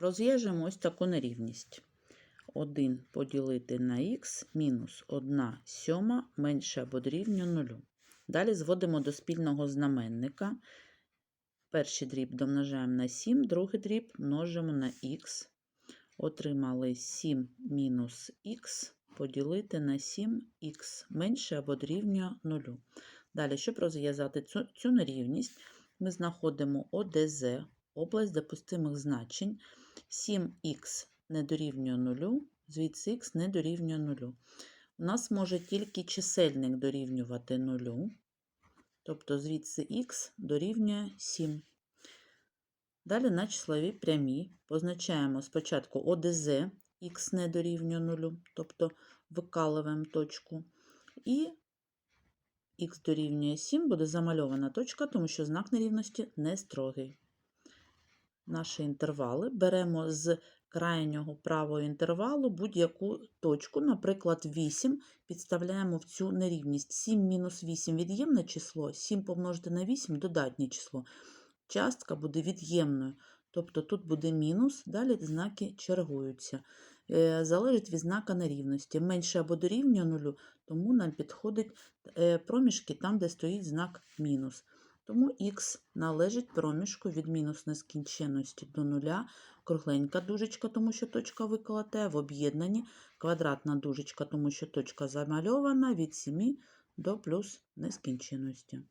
Розв'яжемо ось таку нерівність. 1 поділити на х мінус 1 сьома менше або дорівнює 0. Далі зводимо до спільного знаменника. Перший дріб домножаємо на 7, другий дріб множимо на х. Отримали 7 мінус х поділити на 7х менше або дорівнює 0. Далі, щоб розв'язати цю, цю нерівність, ми знаходимо ОДЗ, область допустимих значень. 7х не дорівнює 0, звідси х не дорівнює 0. У нас може тільки чисельник дорівнювати 0, тобто звідси х дорівнює 7. Далі на числові прямі позначаємо спочатку ОДЗ, х не дорівнює 0, тобто викалуємо точку, і х дорівнює 7 буде замальована точка, тому що знак нерівності не строгий. Наші інтервали беремо з крайнього правого інтервалу будь-яку точку, наприклад, 8, підставляємо в цю нерівність. 7 мінус 8 від'ємне число, 7 помножити на 8 додатнє число. Частка буде від'ємною, тобто тут буде мінус, далі знаки чергуються. Е, Залежить від знака нерівності. Менше або дорівнює нулю, тому нам підходить е, проміжки там, де стоїть знак мінус. Тому х належить проміжку від мінус нескінченності до нуля, кругленька дужечка, тому що точка виколоте, в об'єднанні квадратна дужечка, тому що точка замальована від 7 до плюс нескінченності.